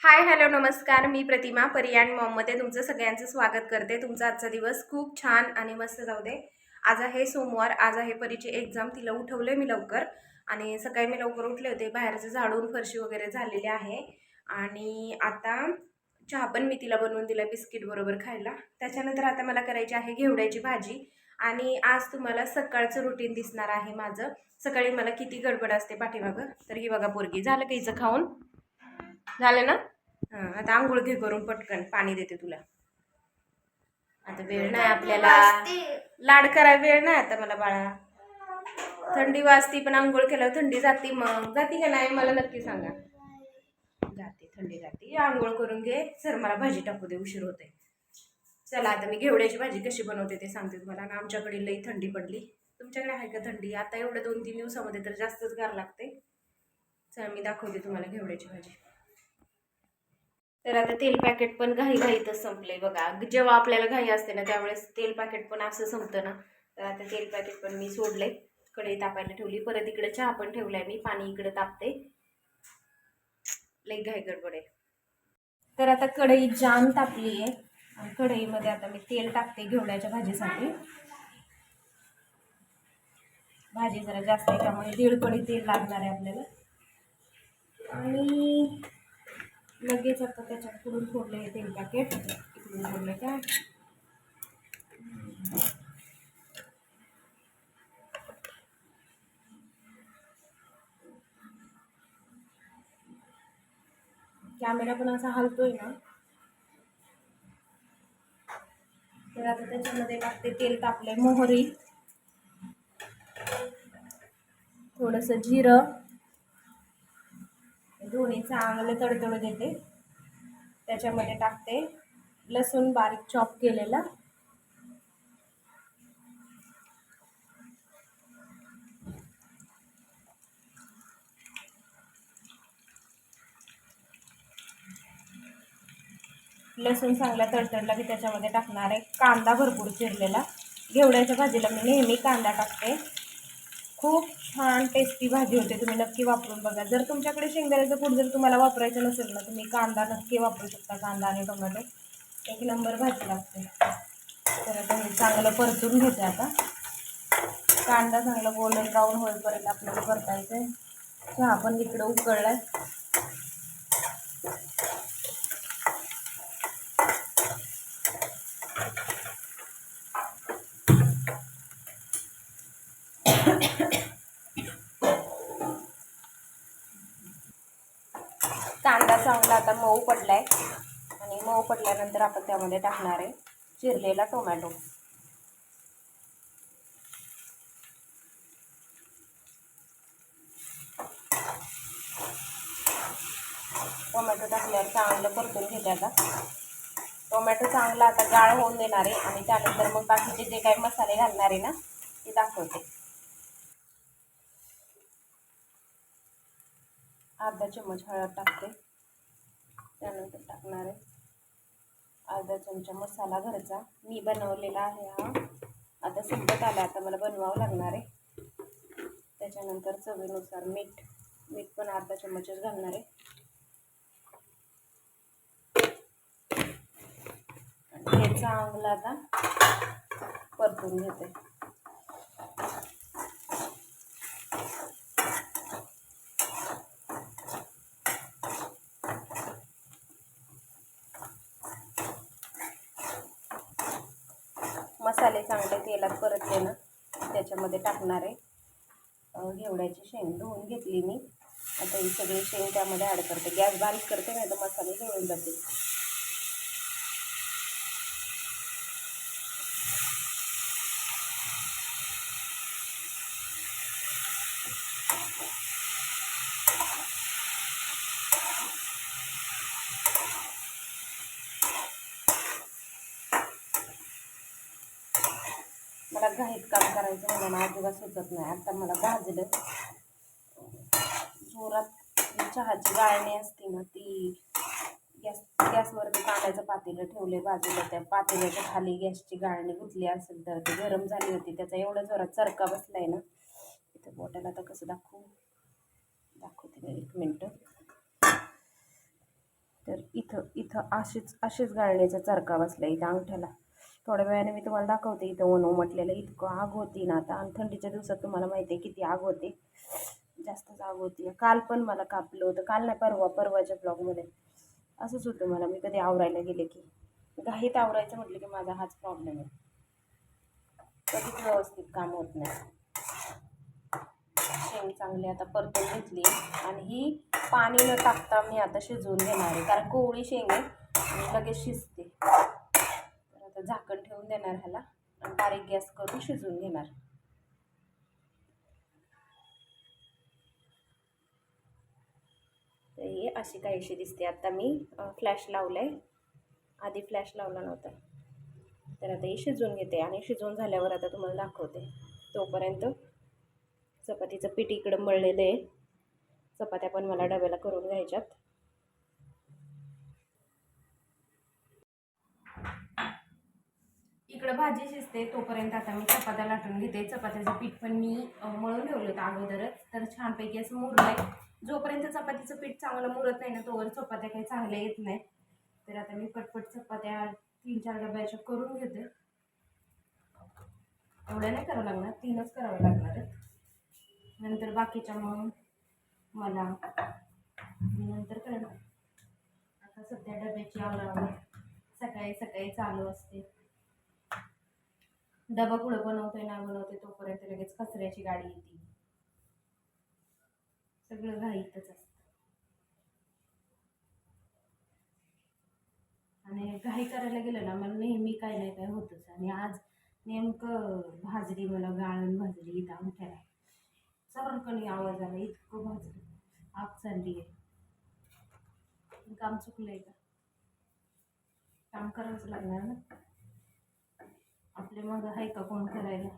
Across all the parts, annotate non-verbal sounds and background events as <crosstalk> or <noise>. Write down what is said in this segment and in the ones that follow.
Hi hello नमस्कार. मी प्रतिमा पर्याण मॉममध्ये तुमचं सगळ्यांचं स्वागत करते. तुमचा आजचा दिवस खूप छान आणि मस्त जाऊ दे. आज आहे सोमवार. आज आहे परीची एक्झाम तिला उठवले मी लवकर. आणि सकाळी मी लवकर उठले होते. बाहेरचं झाडून फरशी वगैरे झालेली आहे. आणि आता चहा पण मी तिला बनवून दिला बिस्किट बरोबर खायला. त्याच्यानंतर आता मला करायची आहे घेवड्याची भाजी. आणि आज तुम्हाला सकाळचं रुटीन दिसणार आहे माझं. सकाळी मला किती गडबड असते पाठीमागं? तर ही बघा पोरगी. झालं काहीचं खाऊन? झालं ना? हां आता आंघोळ घे करून पटकन पाणी देते तुला. आता वेळ नाही आपल्याला. लाड करायला वेळ नाही आता मला बाळा. थंडी वाजती पण आंघोळ केल्यावर थंडी जाती मग. जाती का नाही मला नक्की सांगा. जाते थंडी जाते. आंघोळ करून घे. सर मला भाजी टाकू दे उशीर होते चला आता मी घेवड्याची भाजी कशी बनवते ते सांगते तुम्हाला. आणि आमच्याकडे लई थंडी पडली. तुमच्याकडे आहे का थंडी? आता एवढ्या दोन तीन दिवसामध्ये तर जास्तच गार लागते. चला मी दाखवते तुम्हाला घेवड्याची भाजी. तर आता तेल पॅकेट पण घाई घाईतच संपले बघा. जेव्हा आपल्याला घाई असते ना त्यावेळेस तेल पॅकेट पण असं संपतं ना. तर आता तेल पॅकेट पण मी सोडले कढई तापायला ठेवली. परत इकडे चहा पण ठेवलाय मी. पाणी इकडे तापते लई घाई गडबड आहे. तर आता कढई जाम तापली आहे आणि कढईमध्ये आता मी तेल टाकते घेवड्याच्या भाजीसाठी. भाजी जरा जास्त आहे त्यामुळे दीड कडी तेल लागणार आहे आपल्याला. आणि लगेच आता त्याच्यात त्याच्याकडून फोडले तेल पॅकेट इकडून फोडले काय कॅमेरा पण असा हलतोय ना. तर आता त्याच्यामध्ये टाकते तेल तापले मोहरी. थोडंसं जिरं. दोन्ही चांगलं तडतडू देते. त्याच्यामध्ये टाकते. लसूण बारीक चॉप केलेला. लसूण चांगला तडतडला की त्याच्यामध्ये टाकणार आहे. कांदा भरपूर चिरलेला. घेवड्याच्या भाजीला मी नेहमी कांदा टाकते. खूप छान टेस्टी भाजी होते तुम्ही नक्की वापरून बघा. जर तुमच्याकडे शेंगदाण्याचं फूड जर तुम्हाला वापरायचं नसेल ना तुम्ही कांदा नक्की वापरू शकता कांदा आणि टोमॅटो. एक नंबर भाजी लागते. तर आता हे चांगलं परतून घेते आता. कांदा चांगला गोल्डन ब्राऊन होईपर्यंत आपल्याला परतायचं आहे चहा पण इकडं उकळला आहे कांदा चांगला आता मऊ पडलाय आणि मऊ पडल्यानंतर आपण त्यामध्ये टाकणार आहे चिरलेला टोमॅटो. टोमॅटो टाकल्यावर चांगलं परतून घेते आता. टोमॅटो चांगला आता गाळ होऊन देणार आहे आणि त्यानंतर मग बाकीचे जे काही मसाले घालणार आहे ना ते दाखवते. अर्धा चम्मच हळद टाकते. त्यानंतर टाकणार आहे. अर्धा चमचा मसाला घरचा. मी बनवलेला आहे हा. आता संपत आला आता मला बनवावं लागणार आहे. त्याच्यानंतर चवीनुसार मीठ मीठ पण अर्धा चम्मचच घालणार आहे. आणि हे चांगलं आता परतून घेते मसाले चांगले तेलात परतले ना त्याच्यामध्ये टाकणार आहे. घेवड्याची शेंग धुवून घेतली मी. आता ही सगळी शेंग त्यामध्ये ॲड करते. गॅस बारीक करते नाही तर मसाले घेऊन जाते मला घाईत काम करायचं म्हणून अजिबात सुचत नाही. आता मला भाजलं. जोरात चहाची गाळणी असते ना ती गॅस गॅसवरती कांद्याचं पातेलं ठेवले बाजूला त्या पातेल्याच्या खाली गॅसची गाळणी गुंतली असेल तर ती गरम झाली होती. त्याचा एवढा जोरात चरका बसलाय ना इथं बोटाला तर कसं दाखवू? दाखवते मी एक मिनटं. तर इथं इथं अशीच अशीच गाळण्याचा चरका बसला इथं अंगठ्याला. थोड्या वेळाने मी तुम्हाला दाखवते इथं ऊन म्हटलेलं इतकं आग होती ना आता. आणि थंडीच्या दिवसात तुम्हाला माहिती आहे किती आग होते. जास्तच आग होती. काल पण मला कापलं होतं. काल नाही परवा परवाच्या ब्लॉगमध्ये. असंच होतं मला. मी कधी आवरायला गेले की. घाईत आवरायचं म्हटलं की माझा हाच प्रॉब्लेम आहे. कधीच व्यवस्थित काम होत नाही. शेंग चांगली आता परतून घेतली. आणि ही पाणी न टाकता मी आता शिजवून घेणार आहे. कारण कोवळी शेंग आहे. लगेच शिजते. तर आता झाकण ठेवून देणार ह्याला. आणि बारीक गॅस करून शिजवून घेणार. तर ही अशी काहीशी दिसते. आता मी फ्लॅश लावला आहे आधी फ्लॅश लावला नव्हता. तर आता ही शिजवून घेते. आणि शिजवून झाल्यावर आता तुम्हाला दाखवते. तोपर्यंत चपातीचं पीठ इकडं मळलेलं आहे. चपात्या पण मला डब्याला करून घ्यायच्यात. इकडं भाजी शिजते तोपर्यंत आता मी चपात्या लाटून घेते. चपात्याचं पीठ पण मी मळून ठेवलं होतं अगोदरच. तर छानपैकी असं मुरलं आहे जोपर्यंत चपातीचं पीठ चांगलं मुरत नाही ना तोवर चपात्या काही चांगल्या येत नाही तर आता मी पटपट चपात्या तीन चार डब्याच्या करून घेते. एवढ्या नाही करावं लागणार तीनच करावं लागणार नंतर बाकीच्या मग मला नंतर करणार. आता सध्या डब्याची आवरावर सकाळी सकाळी चालू असते. डबा पुढं बनवतोय ना बनवते तोपर्यंत लगेच कचऱ्याची गाडी येते. सगळं घाईतच असतं. आणि घाई करायला गेलं ना मला नेहमी काय नाही काय होतच. आणि आज नेमकं भाजली मला गाळण भाजली इथं अंगठ्याला चरकणी आवाज आला इतकं भाजली. आग चालली आहे. काम चुकलंय का? काम करावंच लागणार ना. आपले मग आहे का कोण करायला?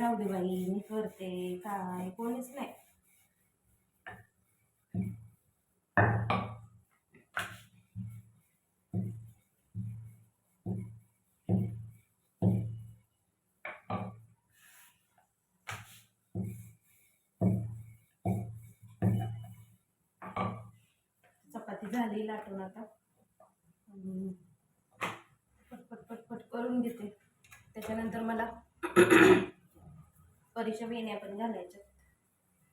राहू दे बाई मी करते. काय? कोणीच नाही. चपाती झाली लाटून आता. करून घेते. त्याच्यानंतर मला परीक्षा वेण्या पण घालायच्या.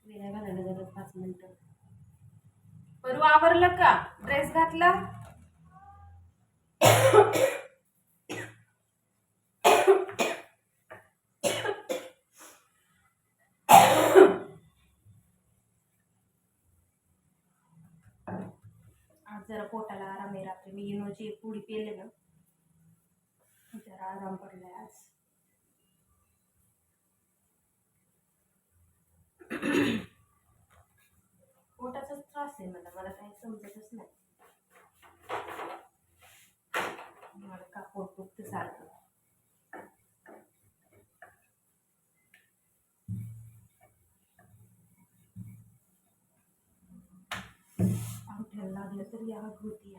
वेण्या घालायला जातात पाच मिनटं. परू आवरलं का? ड्रेस घातला? आज जरा पोटाला आराम आहे रात्री. मी इनोची पुडी पेले ना आराम पडलाय आज पोटाचाच त्रास आहे मला मला काही समजतच नाही। मला का पोट दुखतं सारखं लागलं तरी आग होती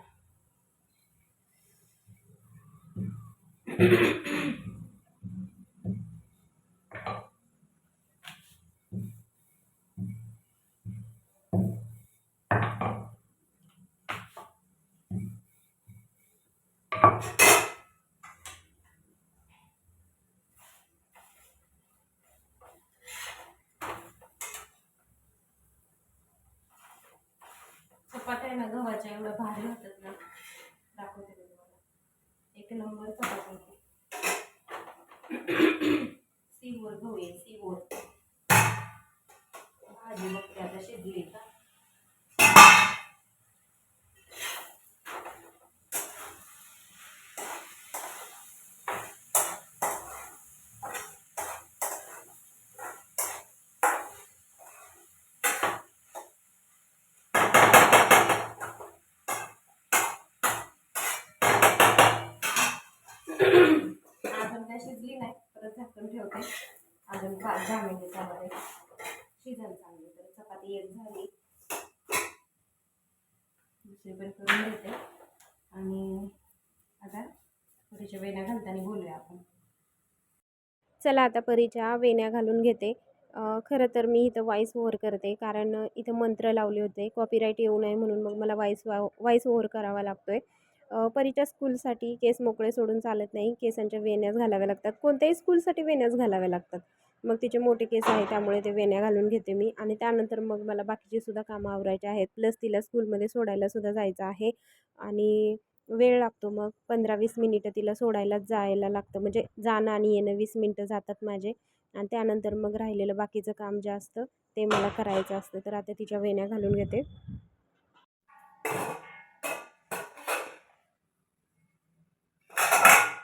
चपात्या ना गव्हाच्या एवढ्या भारी होतात ना दाखवते मी तुम्हाला. एक नंबर चपात्या होती सीवर गहू आहे सीवर भाजी बघते आता शिजली का सध्या शिजली नाही परत झाकून ठेवते. अजून पाच दहा मिनिटे त्यामध्ये शिजन चांगली तर चपाती एक झाली. दुसरी पण करून घेते. आणि आता पुरीच्या वेण्या घालताना बोलूया आपण. चला आता परीच्या वेण्या घालून घेते. खरं तर मी इथं वॉईस ओव्हर करते कारण इथं मंत्र लावले होते कॉपीराईट येऊ नये म्हणून मग मला वॉईस वा वॉईस ओव्हर करावा लागतो आहे परीच्या स्कूलसाठी केस मोकळे सोडून चालत नाही. केसांच्या वेण्याच घालाव्या लागतात. कोणत्याही स्कूलसाठी वेण्याच घालाव्या लागतात. मग तिचे मोठे केस आहे त्यामुळे ते वेण्या घालून घेते मी. आणि त्यानंतर मग मला बाकीची सुद्धा कामं आवरायचे आहेत. प्लस तिला स्कूलमध्ये सोडायला सुद्धा जायचं आहे. आणि वेळ लागतो मग. पंधरा वीस मिनिटं तिला सोडायला जायला लागतं. म्हणजे जाणं आणि येणं वीस मिनटं जातात माझे. आणि त्यानंतर मग राहिलेलं बाकीचं काम जे असतं ते मला करायचं असतं. तर आता तिच्या वेण्या घालून घेते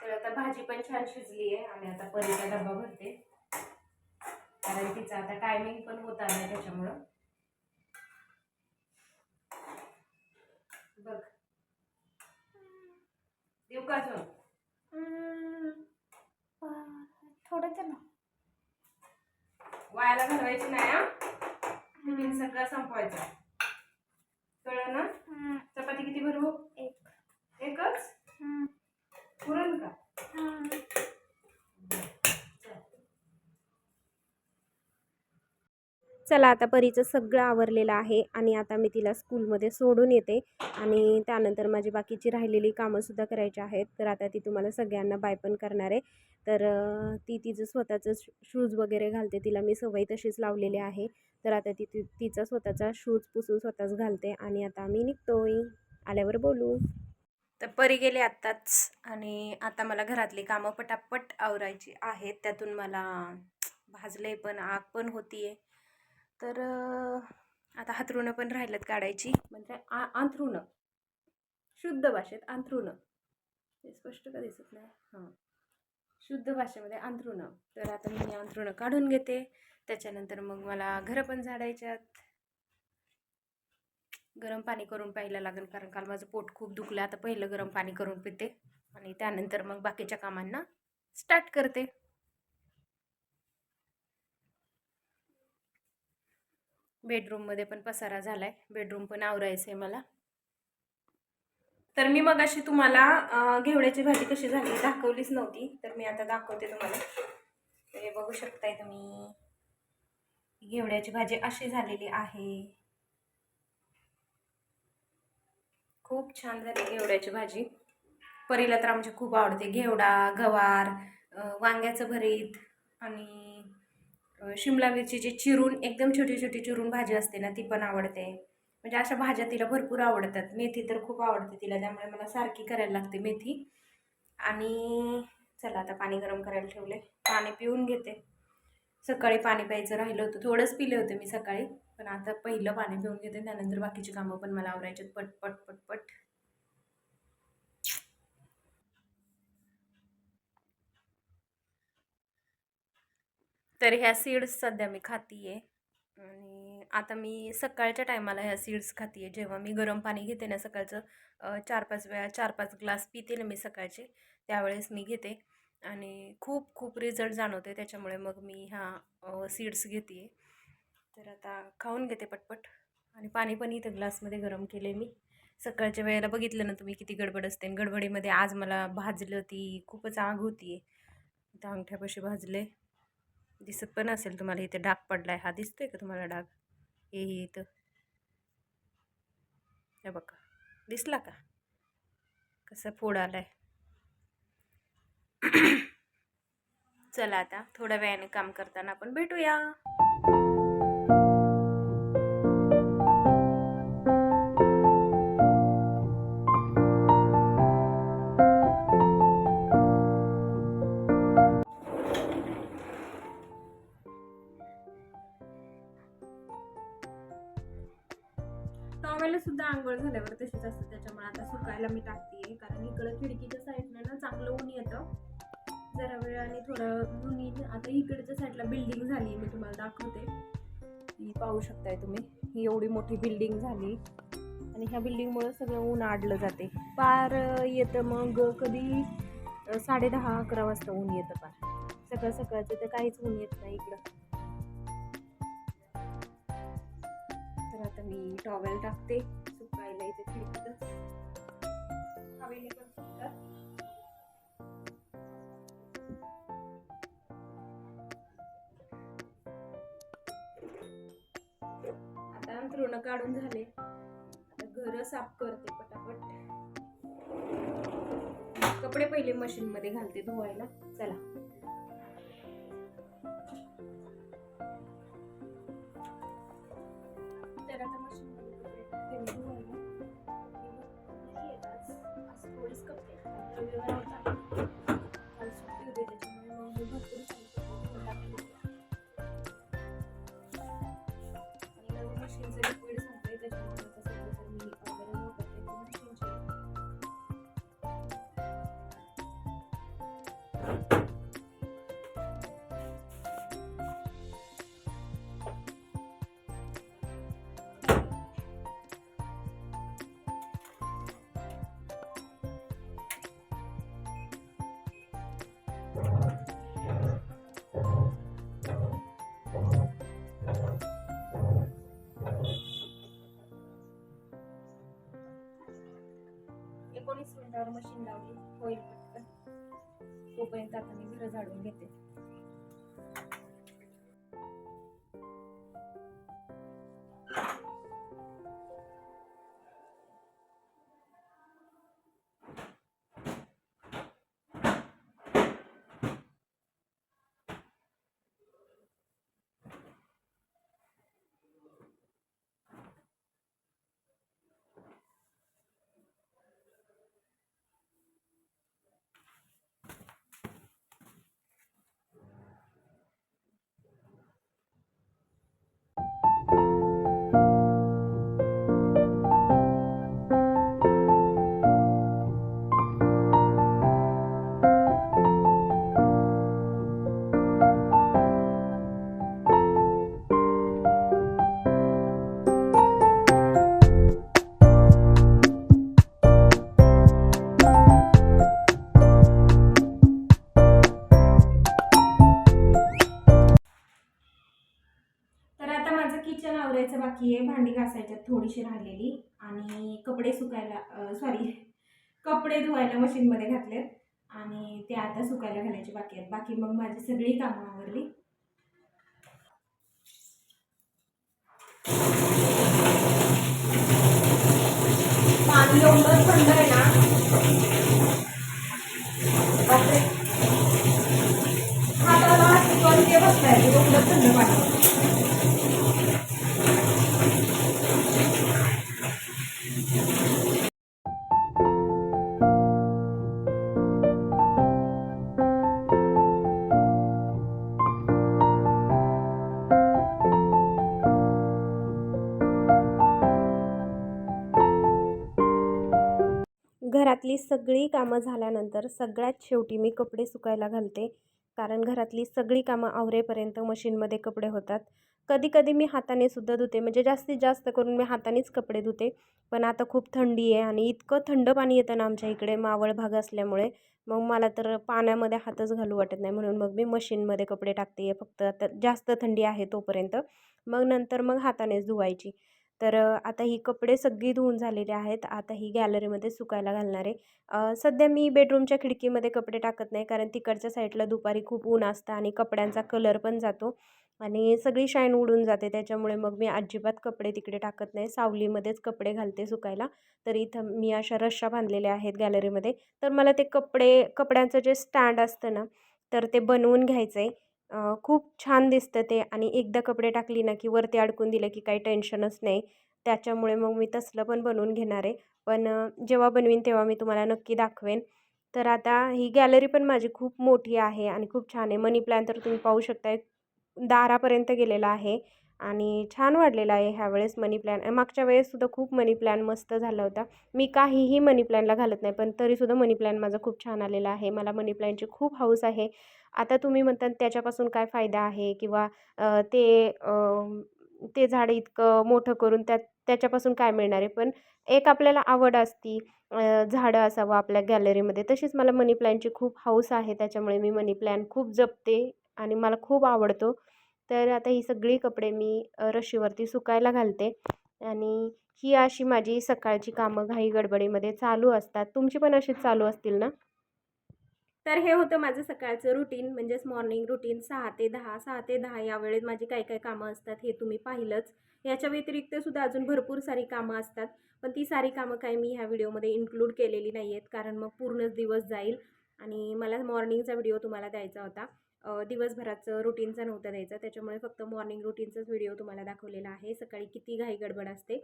तर आता भाजी पण छान शिजली आहे. आणि आता परीचा डबा भरते. कारण तिचा आता टायमिंग पण होत आला त्याच्यामुळं. बघ. देऊ का अजून? थोडं तर ना. वायाला घालवायची नाही हा? टिफिन सगळं संपवायचा कळलं ना चपाती किती भरू एक एकच पुरण का चला आता परीचं सगळं आवरलेलं आहे आणि आता मी तिला स्कूलमध्ये सोडून येते आणि त्यानंतर माझी बाकीची राहिलेली कामंसुद्धा करायची आहेत. तर आता ती तुम्हाला सगळ्यांना बाय पण करणार आहे. तर ती तिचं स्वतःचं शूज वगैरे घालते. तिला मी सवय तशीच लावलेली आहे. तर आता ती ती तिचा स्वतःचा शूज पुसून स्वतःच घालते आणि आता आम्ही निघतोय. आल्यावर बोलू. तर परी गेले आत्ताच आणि आता मला घरातली कामं पटापट आवरायची आहेत. त्यातून मला भाजले पण आग पण होतीये. तर आता हातरुणं पण राहिलेत काढायची. म्हणजे आ अंथरुणं शुद्ध भाषेत अंथरुणं ते स्पष्ट का दिसत नाही? हां. शुद्ध भाषेमध्ये अंथरुणं तर आता मी अंथरुणं काढून घेते. त्याच्यानंतर मग मला घरं पण झाडायच्यात. गरम पाणी करून प्यायला लागेल कारण काल माझं पोट खूप दुखलं. आता पहिलं गरम पाणी करून पिते. आणि त्यानंतर मग बाकीच्या कामांना स्टार्ट करते. बेडरूममध्ये पण पसारा झाला आहे बेडरूम पण आवरायचं आहे मला. तर मी मग अशी तुम्हाला घेवड्याची भाजी कशी झाली दाखवलीच नव्हती. तर मी आता दाखवते तुम्हाला. हे बघू शकताय तुम्ही. घेवड्याची भाजी अशी झालेली आहे. खूप छान झाली घेवड्याची भाजी. परीला तर आमची खूप आवडते. घेवडा गवार वांग्याचं भरीत आणि शिमला शिमला मिरचीची चिरून एकदम छोटी छोटी चिरून भाजी असते ना ती पण आवडते. म्हणजे अशा भाज्या तिला भरपूर आवडतात. मेथी तर खूप आवडते तिला त्यामुळे मला सारखी करायला लागते मेथी. आणि चला आता पाणी गरम करायला ठेवले. पाणी पिऊन घेते. सकाळी पाणी प्यायचं राहिलं होतं. थोडंच पिले होते मी सकाळी. पण आता पहिलं पाणी पिऊन घेते. त्यानंतर बाकीची कामं पण मला आवरायचे पट पट पट पट तर ह्या सीड्स सध्या मी खातीये. आणि आता मी सकाळच्या टायमाला ह्या सीड्स खातीये. जेव्हा मी गरम पाणी घेते ना सकाळचं चार पाच वेळा चार पाच ग्लास पिते ना मी सकाळचे त्यावेळेस मी घेते. आणि खूप खूप रिझल्ट जाणवते त्याच्यामुळे मग मी ह्या सीड्स घेते तर आता खाऊन घेते पटपट. आणि पाणी पण इथं ग्लासमध्ये गरम केले मी. सकाळच्या वेळेला बघितलं ना तुम्ही किती गडबड असते. आणि गडबडीमध्ये आज मला भाजलं ती खूपच आग होती आहे अंगठ्यापाशी भाजले दिसत पण असेल तुम्हाला इथे डाग पडला आहे हा दिसतोय का तुम्हाला डाग? हे इथं. हे बघा. दिसला का? कसा फोड आलाय. <clears throat> चला आता थोड्या वेळाने काम करताना आपण भेटूया. मोठी बिल्डिंग झाली. आणि ह्या बिल्डिंगमुळं सगळं ऊन आडलं जाते. पार येतं मग कधी साडे साडेदहा अकरा वाजता ऊन येतं पार. सकाळ सकाळचं तर काहीच ऊन येत नाही इकडं. तर आता मी टॉवेल टाकते. सुकायला इथे खिडकीतच. हवेली पण सुकतात. पूर्ण काढून झाले. आता घर साफ करते पटापट. कपडे पहिले मशीन मध्ये घालते धुवायला. चला. तर आता एकोणीस मिनिटावर मशीन लावली होईल पटकन तोपर्यंत आता मी घर झाडून घेते. भांडी घासायच्यात थोडीशी राहिलेली आणि कपडे सुकायला सॉरी <laughs> कपडे धुवायला मशीनमध्ये घातलेत आणि ते आता सुकायला घालायचे बाकी आहेत. बाकी मग माझी सगळी कामं आवरली. पाणी एवढं थंड आहे ना? हाताला हात ते बसताय एवढं थंड पाणी. घरातली सगळी कामं झाल्यानंतर सगळ्यात शेवटी मी कपडे सुकायला घालते. कारण घरातली सगळी कामं आवरेपर्यंत मशीनमध्ये कपडे होतात. कधी कधी मी हाताने सुद्धा धुते. म्हणजे जास्तीत जास्त करून मी हातानेच कपडे धुते. पण आता खूप थंडी आहे आणि इतकं थंड पाणी येतं ना आमच्या इकडे मावळ भाग असल्यामुळे. मग मला तर पाण्यामध्ये हातच घालू वाटत नाही. म्हणून मग मी मशीनमध्ये कपडे टाकते. फक्त आता जास्त थंडी आहे तोपर्यंत. मग नंतर मग हातानेच धुवायची. तर आता ही कपडे सगळी धुवून झालेली आहेत. आता ही गॅलरीमध्ये सुकायला घालणार आहे. सध्या मी बेडरूमच्या खिडकीमध्ये कपडे टाकत नाही कारण तिकडच्या साईडला दुपारी खूप ऊन असतं आणि कपड्यांचा कलर पण जातो आणि सगळी शाईन उडून जाते. त्याच्यामुळे मग मी अजिबात कपडे तिकडे टाकत नाही. सावलीमध्येच कपडे घालते सुकायला. तर इथं मी अशा रश्शा बांधलेल्या आहेत गॅलरीमध्ये. तर मला ते कपडे कपड्यांचं जे स्टँड असतं ना तर ते बनवून घ्यायचं आहे खूप छान दिसतं ते आणि एकदा कपडे टाकली ना की वरती अडकून दिलं की काही टेन्शनच नाही. त्याच्यामुळे मग मी तसलं पण बनवून घेणार आहे. पण जेव्हा बनवीन तेव्हा मी तुम्हाला नक्की दाखवेन. तर आता ही गॅलरी पण माझी खूप मोठी आहे आणि खूप छान आहे. मनी प्लॅन तर तुम्ही पाहू शकता दारापर्यंत गेलेला आहे. आणि छान वाढलेला आहे ह्यावेळेस मनी प्लॅन मागच्या वेळेससुद्धा खूप मनी प्लॅन मस्त झाला होता. मी काहीही मनी प्लॅनला घालत नाही पण तरीसुद्धा मनी प्लॅन माझा खूप छान आलेला आहे. मला मनी प्लॅनची खूप हौस आहे. आता तुम्ही म्हणतात त्याच्यापासून काय फायदा आहे? किंवा ते ते झाड इतकं मोठं करून त्यात त्याच्यापासून काय मिळणार आहे? पण एक आपल्याला आवड असती झाडं असावं आपल्या गॅलरीमध्ये तशीच मला मनी प्लॅनची खूप हौस आहे. त्याच्यामुळे मी मनी प्लॅन खूप जपते आणि मला खूप आवडतो. तर आता ही सगळी कपडे मी रशीवरती सुकायला घालते आणि ही अशी माझी सकाळची कामं घाई गडबडीमध्ये चालू असतात. तुमची पण अशीच चालू असतील ना? तर हे होतं माझं सकाळचं रुटीन म्हणजेच मॉर्निंग रुटीन सहा ते दहा. सहा ते दहा या वेळेत माझी काय काय कामं असतात हे तुम्ही पाहिलंच. याच्या व्यतिरिक्त सुद्धा अजून भरपूर सारी कामं असतात. पण ती सारी कामं काय मी ह्या व्हिडिओमध्ये इन्क्लूड केलेली नाही आहेत कारण मग पूर्णच दिवस जाईल आणि मला मॉर्निंगचा व्हिडिओ तुम्हाला द्यायचा होता. दिवसभराचं रुटीनचा नव्हता द्यायचा. त्याच्यामुळे फक्त मॉर्निंग रुटीनचाच व्हिडिओ तुम्हाला दाखवलेला आहे. सकाळी किती घाई गडबड असते.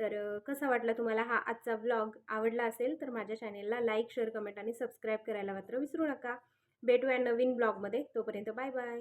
तर कसा वाटला तुम्हाला हा आजचा ब्लॉग आवडला असेल तर माझ्या चॅनेलला लाईक शेअर कमेंट आणि सबस्क्राईब करायला मात्र विसरू नका. भेटूया नवीन ब्लॉगमध्ये तोपर्यंत बाय बाय